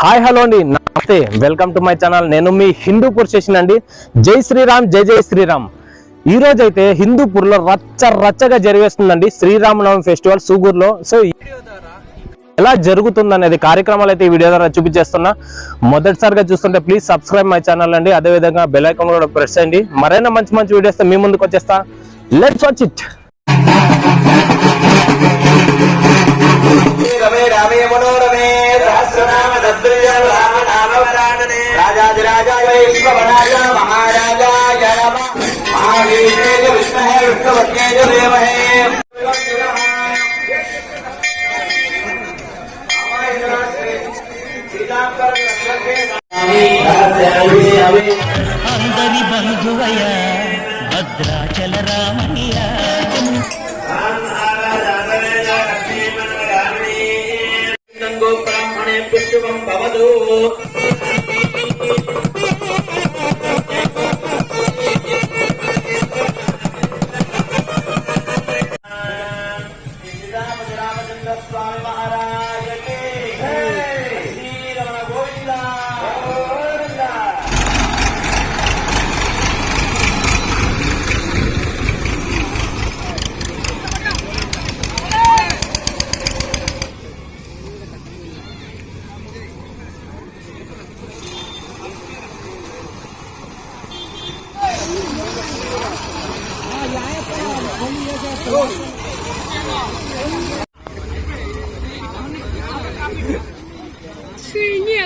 Hi hello అండి. నమస్తే. Welcome to my channel. నేను మీ హిందూపూర్ స్టేషన్ అండి జై శ్రీరామ్ జై జై శ్రీరామ్. ఈ రోజు అయితే హిందూపూర్లో రచ్చ రచ్చగా జరిగేస్తుందండి శ్రీరామనవమి ఫెస్టివల్ సూగూరులో. సో ఎలా జరుగుతుంది అనేది కార్యక్రమాలు అయితే ఈ వీడియో ద్వారా చూపించేస్తున్నా. మొదటిసారిగా చూస్తుంటే ప్లీజ్ సబ్స్క్రైబ్ మై ఛానల్ అండి. అదే విధంగా బెల్ ఐకాన్ కూడా ప్రెస్ చేయండి. మరైనా మంచి మంచి వీడియోస్ మీ ముందుకు వచ్చేస్తా. లెట్స్ వాచ్ ఇట్ రమే రామే మనోరమే సహస్రనామ తత్తుల్యం రామనామవరాననే రాజాదిరాజాయ విశ్వవనాయ మహారాజాయ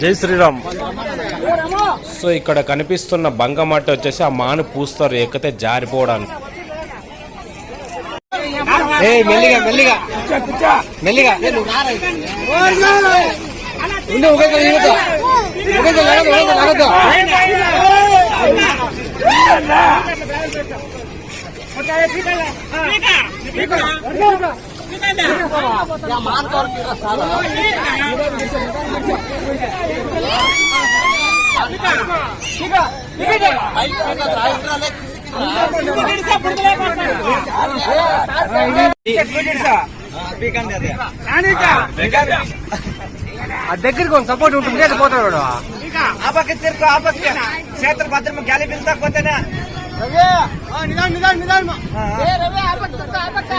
జై శ్రీరామ్. సో ఇక్కడ కనిపిస్తున్న బంగమట్టి వచ్చేసి ఆ మాను పూస్తారు ఎక్కితే జారిపోవడానికి. మెల్లిగా మెల్లిగా. మెల్లిగా. ఉండు ఒక ఇవ్వదు ఒక లగదు ఒక లగదు ఆ దగ్గరికి కొంచెం సపోర్ట్ ఉంటుంది లేదు పోతాడు వాడు. ఆ పక్క తిరుగు ఆ పక్క క్షేత్ర భద్రమ గాలి పిలుతా పోతేనే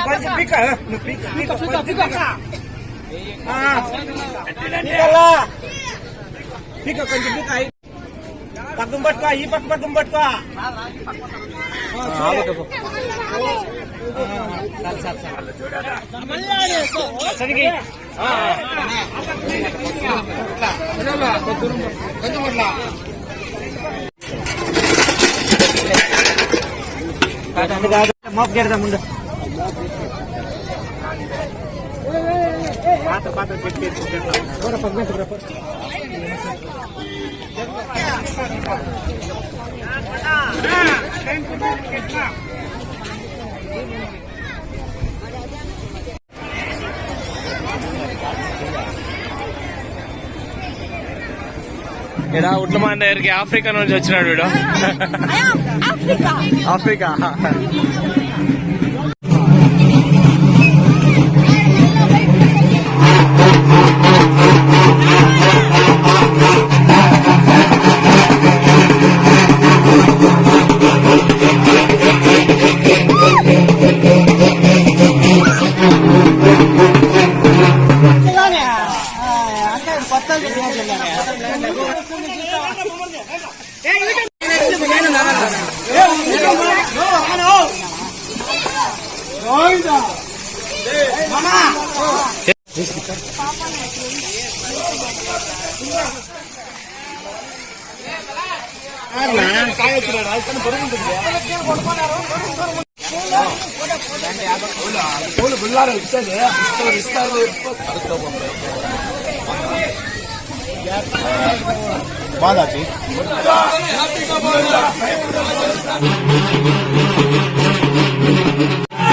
కొంచెం పీక నువ్వు పీక పీక కొంచెం పీక. పక్కన పట్టుకో ఈ పక్క పక్కన పట్టుకో. ఆ, చూడు. సరిగి. ఆ, ఉట్లమాన్ దగ్గరికి ఆఫ్రికా నుంచి వచ్చినాడు వీడు अफ्रीका अफ्रीका हाँ బిల్లారు ఇచ్చేది ఇస్తారు బాదాజీ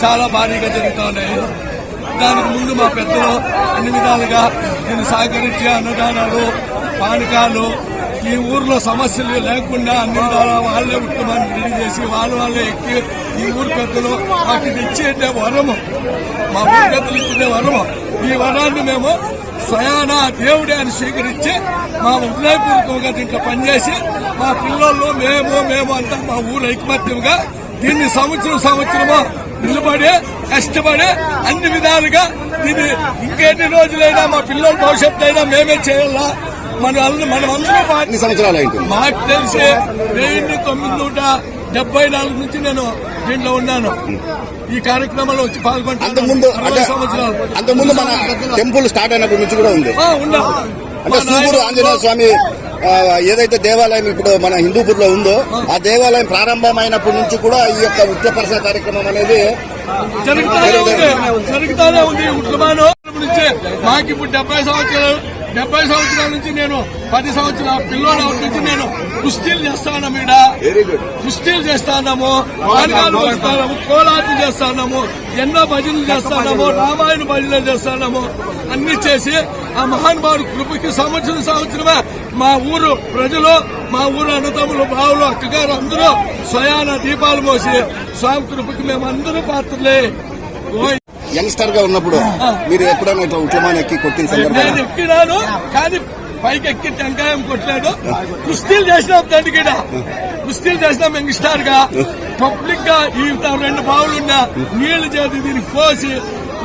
చాలా భారీగా జరుగుతూ ఉన్నాయి దానికి ముందు మా పెద్దలు అన్ని విధాలుగా దీన్ని సహకరించి అన్నదానాలు పానకాలు ఈ ఊర్లో సమస్యలు లేకుండా అన్ని విధాలా వాళ్ళే ఉత్తమాన్ని రెడీ చేసి వాళ్ళ వాళ్ళే ఎక్కి ఈ ఊరు పెద్దలు మాకు ఇచ్చేటే ఇచ్చే వరము. మా ఊరు పెద్దలు ఇచ్చే వరము. ఈ వరాన్ని మేము స్వయాన దేవుడే అని స్వీకరించి మా హృదయపూర్వకంగా దీంట్లో పనిచేసి మా పిల్లల్లో మేము మేము అంతా మా ఊరు ఐకమత్యంగా దీన్ని సంవత్సరం సంవత్సరము నిలబడి కష్టపడి అన్ని విధాలుగా దీన్ని ఇంకెన్ని రోజులైనా మా పిల్లల భవిష్యత్తు అయినా మేమే చేయాలా? మన మనం అందరూ సంవత్సరాలు మాకు తెలిసి వెయ్యి తొమ్మిది నూట డెబ్బై నాలుగు నుంచి నేను దీంట్లో ఉన్నాను. ఈ కార్యక్రమంలో వచ్చి పాల్గొంటాను అంతకుముందు మన టెంపుల్ స్టార్ట్ అయినప్పటి నుంచి కూడా ఉంది. ఉన్నాం. అంటే నాయన- ఆంజనేయ స్వామి ఏదైతే దేవాలయం ఇప్పుడు మన హిందూపూర్లో ఉందో ఆ దేవాలయం ప్రారంభమైనప్పటి నుంచి కూడా ఈ యొక్క ఉత్తరపరిసర కార్యక్రమం అనేది జరుగుతానే ఉంది. నుంచి మాకు ఇప్పుడు డెబ్బై సంవత్సరాలు డెబ్బై సంవత్సరాల నుంచి నేను పది సంవత్సరాల పిల్లోడు నుంచి నేను కుస్తీలు చేస్తాను మీడ కుస్తీలు చేస్తాము కోలాటలు చేస్తాము ఎన్నో భజనలు చేస్తాము రామాయణ భజనలు చేస్తాము అన్ని చేసి ఆ మహానుభావుడు కృపకి సంవత్సరం సంవత్సరమే మా ఊరు ప్రజలు మా ఊరు అన్నదమ్ములు బావులు అక్కగారు అందరూ స్వయాన దీపాలు మోసి స్వామి కృపకి మేము అందరూ పాత్రలే యంగ్స్టర్గా ఉన్నప్పుడు మీరు ఎప్పుడైనా ఇట్లా ఉద్యమాన్ని ఎక్కి కొట్టిన నేను సందర్భం ఎక్కినాను కానీ పైకి ఎక్కి టెంకాయం కొట్టలేదు కుస్తీలు చేసినాం దండికిడ కుస్తీలు చేసినాం యంగ్స్టార్గా. పబ్లిక్గా ఈ రెండు బావులున్నా నీళ్ళు చేతి దీనికి పోసి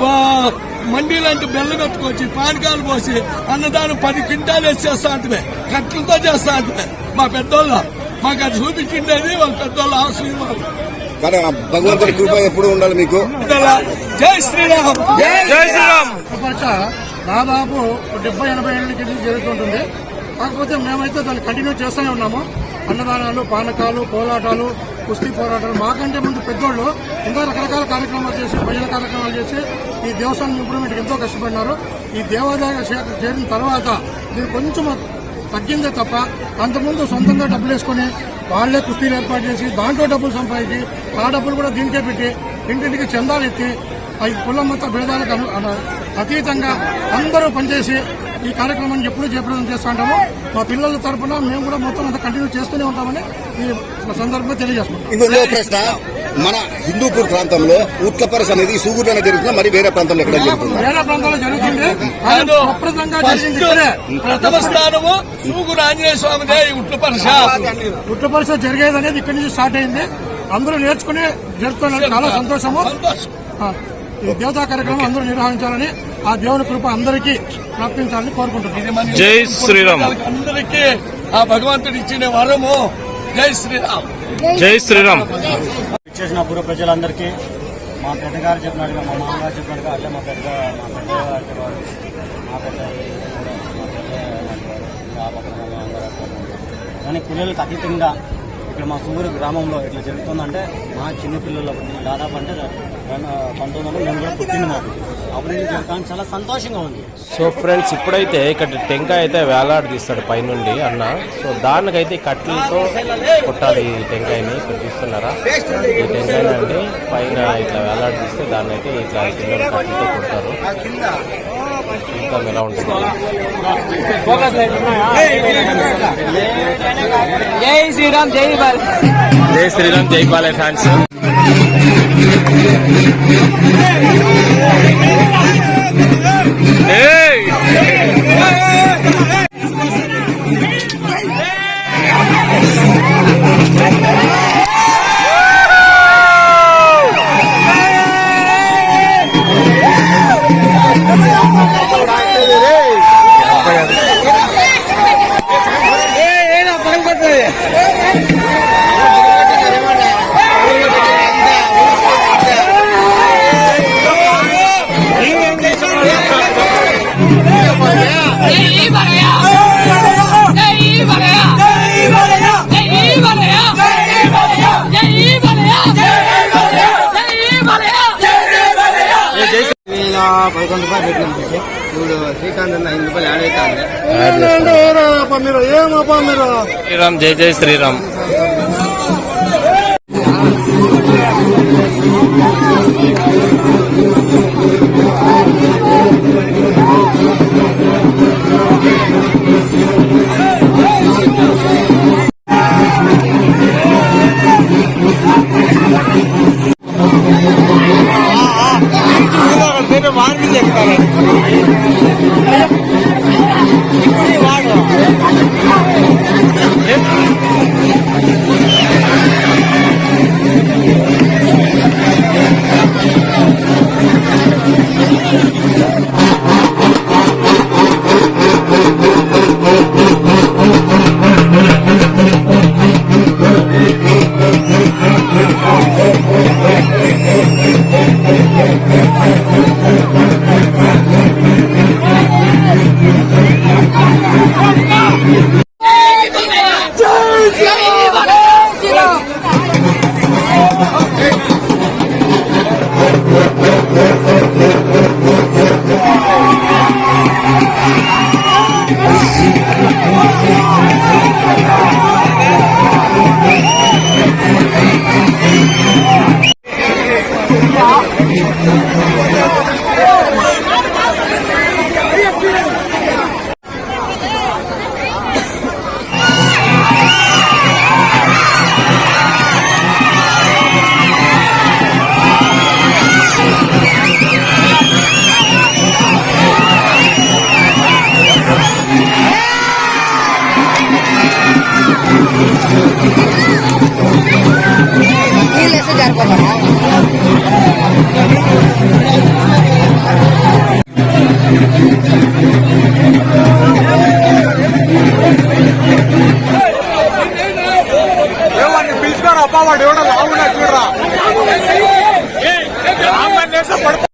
వా- మండీలంటూ బెల్లం ఎత్తుకొచ్చి పానకాలు పోసి అన్నదానం పది క్వింటాలు వేసి చేస్తా అంటే కట్లతో చేస్తా అంటే మా పెద్దోళ్ళ మాకు అది చూపించిండేది వాళ్ళ పెద్దోళ్ళ ఆశీర్వాదం. కానీ ఆ భగవంతుడి కృప ఎప్పుడు ఉండాలి మీకు? జై శ్రీరామ్. జై శ్రీరామ్. దాదాపు డెబ్బై ఎనభై ఏళ్ళ కింద జరుగుతుంటుంది. కాకపోతే మేమైతే దాన్ని కంటిన్యూ చేస్తూనే ఉన్నాము. అన్నదానాలు పానకాలు కోలాటాలు కుస్తీ పోరాటాలు. మాకంటే ముందు పెద్దోళ్ళు ఇంకా రకరకాల కార్యక్రమాలు చేసి భజన కార్యక్రమాలు చేసి ఈ దేవస్థానం ఇంప్రూవ్మెంట్కి ఎంతో కష్టపడినారు. ఈ దేవాదాయ శాఖ చేరిన తర్వాత దీన్ని కొంచెం తగ్గిందే తప్ప అంతకుముందు సొంతంగా డబ్బులు వేసుకొని వాళ్ళే కుస్తీలు ఏర్పాటు చేసి దాంట్లో డబ్బులు సంపాదించి ఆ డబ్బులు కూడా దీనికే పెట్టి ఇంటింటికి చందాలు ఎత్తి ఈ కులం మొత్తం భేదాలకు అతీతంగా అందరూ పనిచేసి ఈ కార్యక్రమాన్ని ఎప్పుడూ జయప్రదం చేస్తూ ఉంటాము. మా పిల్లల తరపున మేము కూడా మొత్తం అంతా కంటిన్యూ చేస్తూనే ఉంటామని ఈ సందర్భంగా తెలియజేస్తున్నాం ప్రశ్న. మన హిందూపూర్ ప్రాంతంలో ఉత్కపరస అనేది సూగురులోనే జరుగుతుందా? మరి వేరే ప్రాంతంలో ఎక్కడ జరుగుతుందా? వేరే ప్రాంతాల్లో జరుగుతుంది. ప్రథమ స్థానము సూగురు ఆంజనేయ స్వామిదే ఈ ఉట్ల పరస పుట్ట పరిస్థితి జరిగేది అనేది ఇక్కడి నుంచి స్టార్ట్ అయింది. అందరూ నేర్చుకుని జరుపుతున్నారు చాలా సంతోషము. ఈ దేవతా కార్యక్రమం అందరూ నిర్వహించాలని ఆ దేవుని కృప అందరికీ ప్రాప్తించాలని కోరుకుంటున్నాను జై శ్రీరామ్. అందరికీ ఆ భగవంతుడు ఇచ్చిన వరము జై శ్రీరామ్ జై శ్రీరామ్ చేసిన పూర్వ ప్రజలందరికీ మా పెద్దగారు చెప్పినట్టుగా మా మామగారు చెప్పినట్టుగా అట్లే మా పెద్ద మా పెద్దగారు మా పెద్ద. కానీ పిల్లలకు అతీతంగా ఇక్కడ మా సూగురు గ్రామంలో ఇట్లా జరుగుతుందంటే మా చిన్న పిల్లలు దాదాపు అంటే పంతొమ్మిది వందలు కూడా పుట్టింది మాకు అప్పుడు నుంచి జరుగుతాను చాలా సంతోషంగా ఉంది సో ఫ్రెండ్స్ ఇప్పుడైతే ఇక్కడ టెంకాయ అయితే వేలాడదీస్తాడు పైనుండి అన్న సో దానికైతే కట్టెలతో కొట్టాలి ఈ టెంకాయని ఇక్కడ చూస్తున్నారా ఈ టెంకాయని అంటే పైన ఇట్లా వేలాడదీస్తే దాన్ని అయితే ఇట్లా కింద కట్టెలతో కొడతారు చూద్దాం ఎలా ఉంటుంది జై శ్రీరామ్ జై బాల్ జై శ్రీరామ్ జై బాలయ్య ఫ్యాన్స్. జై పదకొండు రూపాయలు పెట్టినాం ఇప్పుడు శ్రీకాంత్ అన్న ఐదు రూపాయలు యాడ్ అవుతుంది మీరు? ఏమప్పా మీరు? శ్రీరామ్. జై జై శ్రీరామ్ జై జై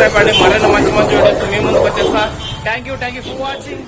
సబ్స్క్రైబ్ అండి మరిన్ని మంచి మంచి వీడియోస్ మీ ముందుకు వచ్చేస్తా. Thank you thank you for watching